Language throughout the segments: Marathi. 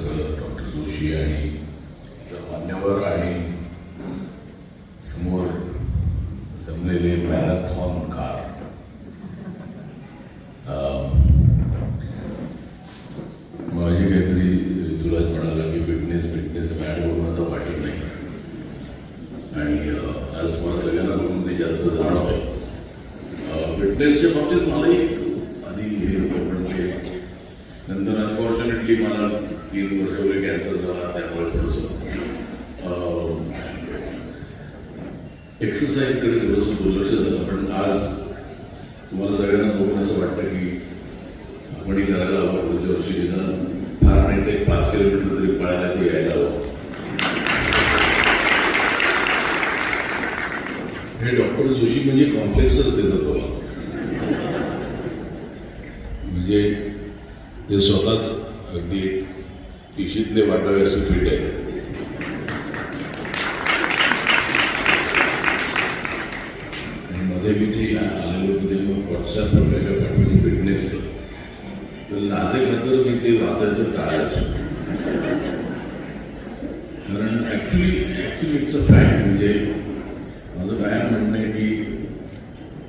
सर डॉक्टर जोशी आणि इतर मान्यवर आणि समोर जमलेले मॅरेथॉन कार. माझी काहीतरी ऋतुराज म्हणाला की फिटनेस फिटनेस मॅड बघून आता वाटत नाही. आणि आज तुम्हाला सगळ्यांना बघून ते जास्त जाणवत आहे फिटनेसच्या बाबतीत मला एक आधी हे होतं पण ते नंतर अनफॉर्च्युनेटली मला तीन वर्षापूर्वी कॅन्सर झाला त्यामुळे थोडंसं एक्सरसाइजकडे थोडंसं दुर्लक्ष झालं. पण आज तुम्हाला सगळ्यांना बघून असं वाटतं की आपणही करायला हवं पुढच्या वर्षी निदान फार नाही तर एक पाच किलोमीटर तरी पळायलाच यायला हवं. हे डॉक्टर जोशी म्हणजे कॉम्प्लेक्सच देतात बाबा म्हणजे ते स्वतःच अगदी एक तिशीतले वाटावे असे फिट आहे. आणि मध्ये मी ते आलेलो होतो तेव्हा व्हॉट्सॲपवर काय काय पाठवली फिटनेसचं तर लाजे खातर मी ते वाचायचं टाळायचो. कारण actually actually it's a fact म्हणजे माझं काय म्हणणं आहे की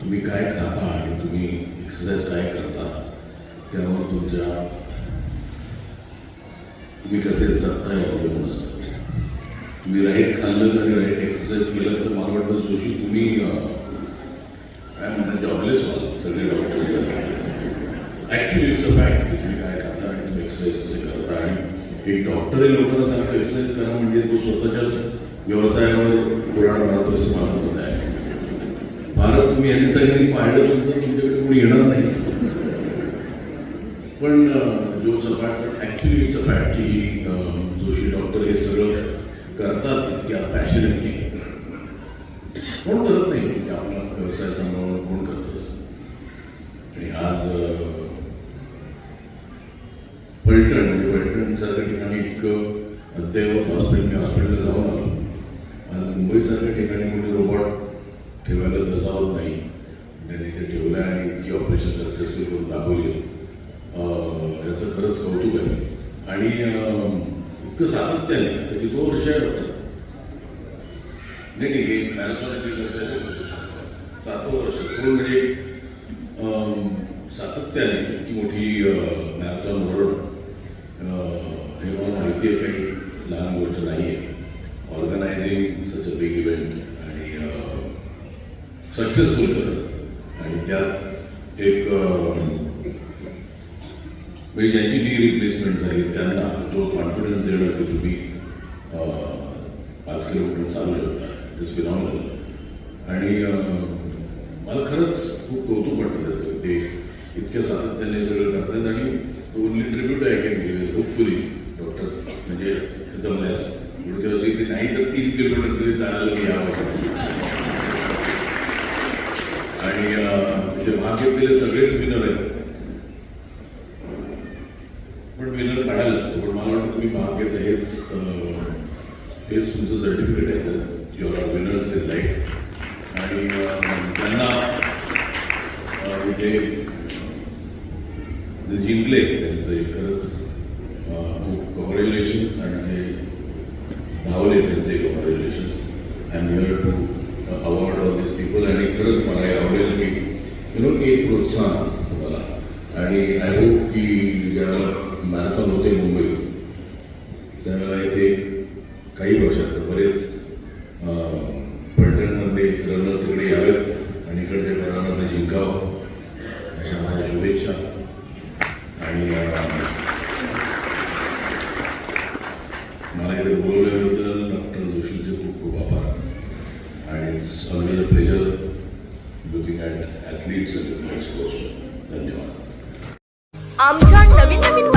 तुम्ही काय खाता आणि तुम्ही एक्सरसाइज काय करता त्यावर तुमच्या तुम्ही कसे जगताय अवलंबून असतं. तुम्ही राईट खाल्लं आणि राईट एक्सरसाइज केलं तर मला वाटतं जोशी तुम्ही काय म्हणतात जॉबलेस व्हाल. सगळे doctor actually it's a fact की तुम्ही काय खाता आणि तुम्ही एक्सरसाइज कसे करता. आणि एक डॉक्टरही लोकांना सांगतो एक्सरसाइज करा म्हणजे तो स्वतःच्याच व्यवसायावर पुराण मारतो असं मला मत आहे. फारच तुम्ही यांनी सगळ्यांनी पाहिलं तुमचं तुमच्याकडे कोणी येणार नाही. पण अं, जो सपाट पण ॲक्च्युली इट्स अ फॅक्ट की जोशी डॉक्टर हे सगळं करतात इतक्या पॅशनेटली कोण करत नाही? म्हणजे आपला व्यवसाय सांभाळून कोण करतो आणि आज अं, फलटण म्हणजे फलटणसारख्या ठिकाणी इतकं अद्ययावत हॉस्पिटल मी हॉस्पिटलला जाऊन आलो. आज मुंबईसारख्या ठिकाणी कोणी रोबोट ठेवायला दसावत नाही. त्यांनी ते ठेवलं आहे आणि इतकी ऑपरेशन सक्सेसफुल करून दाखवली अं, याचं खरंच कौतुक आहे आणि अं, इतकं सातत्याने आता किती वर्ष आहे डॉक्टर नाही नाही हे मॅरेथॉन सातवं वर्ष पूर्ण म्हणजे सातत्याने इतकी मोठी मॅरेथॉन ओढणं हे मला माहिती आहे काही लहान गोष्ट नाही आहे organizing such a big event आणि सक्सेसफुल करणं आणि त्यात एक म्हणजे ज्यांची नी रिप्लेसमेंट झाली त्यांना तो कॉन्फिडन्स देणं की तुम्ही पाच किलोमीटर चालू शकता इट इज फिनॉमिनल आणि मला खरंच खूप कौतुक वाटतं त्याचं ते इतक्या सातत्याने सगळं करतात आणि only tribute I can give hopefully doctor म्हणजे जमल्यास पुढच्या वर्षी ते नाही तर तीन किलोमीटर तरी चालायला मी यावं आणि अं, म्हणजे भाग घेतलेले सगळेच विनर आहेत. पण विनर काढायला लागतो. पण मला वाटतं तुम्ही भाग घेता हेच हेच तुमचं सर्टिफिकेट आहे your are winners in life आणि त्यांना अं, इथे जे जिंकले त्यांचं एक खरंच अं, खूप कॉंग्रॅच्युलेशन्स आणि जे धावले त्यांचे congratulations I am here to award all this people आणि खरंच मला हे आवडेल की यु नो एक प्रोत्साहन तुम्हाला आणि आय होप की ज्यावेळेला मॅरेथॉन होते मुंबईत त्यावेळेला इथे काही वर्षात बरेच पर्यटनमध्ये रनर्स इकडे यावेत आणि इकडच्या घरांमध्ये जिंकावं अशा माझ्या शुभेच्छा. आणि मला इथे बोलवल्याबद्दल डॉक्टर जोशींचे खूप खूप आभार. आणि it's always a pleasure looking at athletes and sports धन्यवाद. आमच्या नवीन नवीन